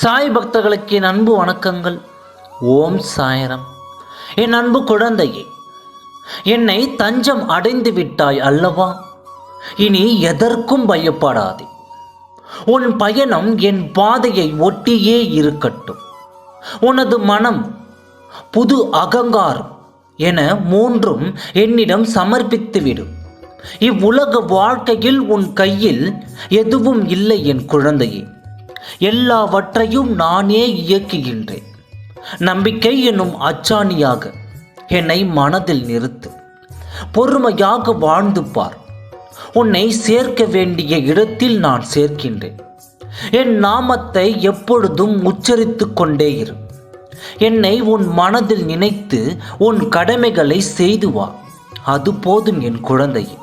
சாய் பக்தர்களுக்கு என் அன்பு வணக்கங்கள். ஓம் சாயரம். என் அன்பு குழந்தையே என்னை தஞ்சம் அடைந்து விட்டாய் அல்லவா? இனி எதற்கும் பயப்படாதே. உன் பயணம் என் பாதையை ஒட்டியே இருக்கட்டும். உனது மனம் புது அகங்காரம் என மூன்றும் என்னிடம் சமர்ப்பித்துவிடும். இவ்வுலக வாழ்க்கையில் உன் கையில் எதுவும் இல்லை என் குழந்தையே. எல்லாவற்றையும் நானே இயக்குகின்றேன். நம்பிக்கை என்னும் அச்சாணியாக என்னை மனதில் நிறுத்து. பொறுமையாக வாழ்ந்து பார். உன்னை சேர்க்க வேண்டிய இடத்தில் நான் சேர்க்கின்றேன். என் நாமத்தை எப்பொழுதும் உச்சரித்து கொண்டே இரு. என்னை உன் மனதில் நினைத்து உன் கடமைகளை செய்து வா. அது போதும் என் குழந்தையே.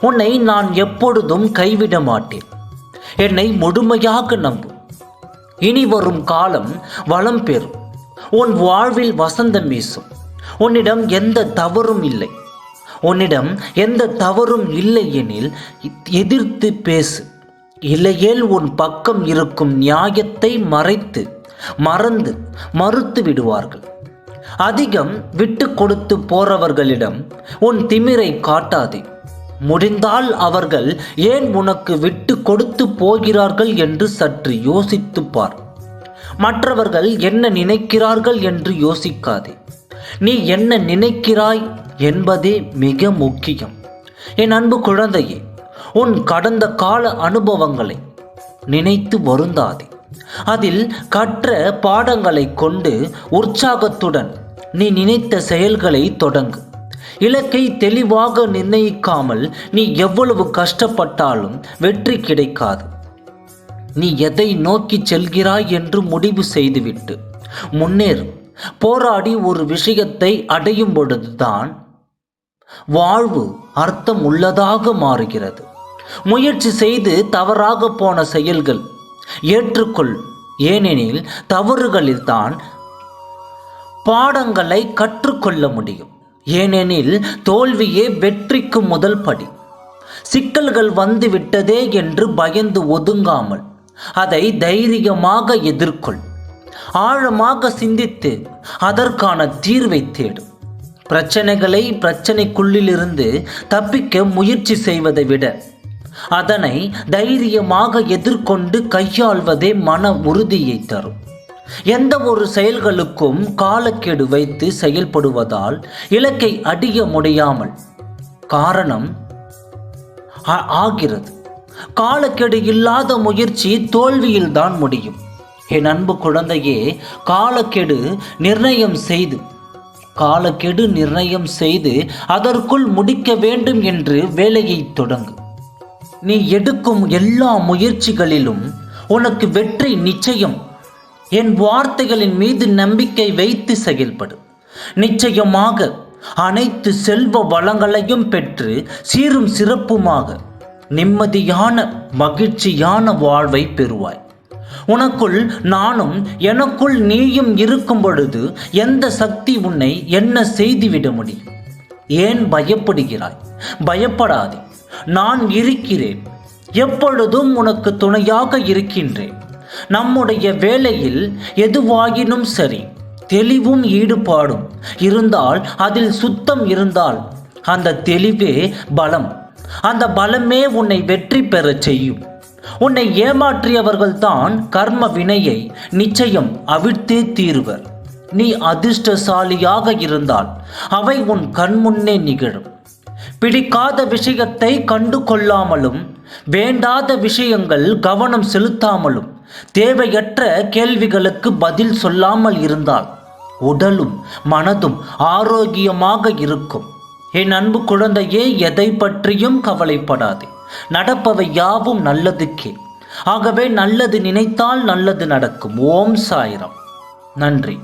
உன்னை நான் எப்பொழுதும் கைவிட மாட்டேன். என்னை முழுமையாக நம்பு. இனி வரும் காலம் வளம் பெறும். உன் வாழ்வில் வசந்தம் வீசும். உன்னிடம் எந்த தவறும் இல்லை. உன்னிடம் எந்த தவறும் இல்லை எனில் எதிர்த்து பேசு. இல்லையேல் உன் பக்கம் இருக்கும் நியாயத்தை மறைத்து மறந்து மறுத்து விடுவார்கள். அதிகம் விட்டு கொடுத்து போறவர்களிடம் உன் திமிரை காட்டாதே. முடிந்தால் அவர்கள் ஏன் உனக்கு விட்டு கொடுத்து போகிறார்கள் என்று சற்று யோசித்துப் பார். மற்றவர்கள் என்ன நினைக்கிறார்கள் என்று யோசிக்காதே. நீ என்ன நினைக்கிறாய் என்பதே மிக முக்கியம். என் அன்பு குழந்தையே உன் கடந்த கால அனுபவங்களை நினைத்து வருந்தாதே. அதில் கற்ற பாடங்களை கொண்டு உற்சாகத்துடன் நீ நினைத்த செயல்களை தொடங்கு. இலக்கை தெளிவாக நிர்ணயிக்காமல் நீ எவ்வளவு கஷ்டப்பட்டாலும் வெற்றி கிடைக்காது. நீ எதை நோக்கி செல்கிறாய் என்று முடிவு செய்துவிட்டு முன்னேறும் போராடி ஒரு விஷயத்தை அடையும் பொழுதுதான் வாழ்வு அர்த்தம் உள்ளதாக மாறுகிறது. முயற்சி செய்து தவறாக போன செயல்கள் ஏற்றுக்கொள். ஏனெனில் தவறுகளில்தான் பாடங்களை கற்றுக்கொள்ள முடியும். ஏனெனில் தோல்வியே வெற்றிக்கு முதல் படி. சிக்கல்கள் வந்துவிட்டதே என்று பயந்து ஒதுங்காமல் அதை தைரியமாக எதிர்கொள். ஆழமாக சிந்தித்து அதற்கான தீர்வை தேடும் பிரச்சனைகளை பிரச்சனைக்குள்ளிலிருந்து தப்பிக்க முயற்சி செய்வதை விட அதனை தைரியமாக எதிர்கொண்டு கையாள்வதே மன உறுதியை தரும். எந்த ஒரு செயல்களுக்கும் காலக்கெடு வைத்து செயல்படுவதால் இலக்கை அடிய முடியாமல் காரணம் ஆகிறது. காலக்கெடு இல்லாத முயற்சி தோல்வியில்தான் முடியும். என் அன்பு குழந்தையே காலக்கெடு நிர்ணயம் செய்து காலக்கெடு நிர்ணயம் செய்து அதற்குள் முடிக்க வேண்டும் என்று வேலையை தொடங்கு. நீ எடுக்கும் எல்லா முயற்சிகளிலும் உனக்கு வெற்றி நிச்சயம். என் வார்த்தைகளின் மீது நம்பிக்கை வைத்து செயல்படு. நிச்சயமாக அனைத்து செல்வ வளங்களையும் பெற்று சீரும் சிறப்புமாக நிம்மதியான மகிழ்ச்சியான வாழ்வை பெறுவாய். உனக்குள் நானும் எனக்குள் நீயும் இருக்கும் பொழுது எந்த சக்தி உன்னை என்ன செய்துவிட முடியும்? ஏன் பயப்படுகிறாய்? பயப்படாதே. நான் இருக்கிறேன். எப்பொழுதும் உனக்கு துணையாக இருக்கின்றேன். நம்முடைய வேலையில் எதுவாகினும் சரி தெளிவும் ஈடுபாடும் இருந்தால் அதில் சுத்தம் இருந்தால் அந்த தெளிவே பலம். அந்த பலமே உன்னை வெற்றி பெறச் செய்யும். உன்னை ஏமாற்றியவர்கள்தான் கர்ம வினையை நிச்சயம் அவிழ்த்தே தீருவர். நீ அதிர்ஷ்டசாலியாக இருந்தால் அவை உன் கண்முன்னே நிகழும். பிடிக்காத விஷயத்தை கண்டு கொள்ளாமலும் வேண்டாத விஷயங்கள் கவனம் செலுத்தாமலும் தேவையற்ற கேள்விகளுக்கு பதில் சொல்லாமல் இருந்தால் உடலும் மனதும் ஆரோக்கியமாக இருக்கும். என் அன்பு குழந்தையே எதை பற்றியும் கவலைப்படாதே. நடப்பவை யாவும் நல்லதுக்கே ஆகவே நல்லது நினைத்தால் நல்லது நடக்கும். ஓம் சாயிரம். நன்றி.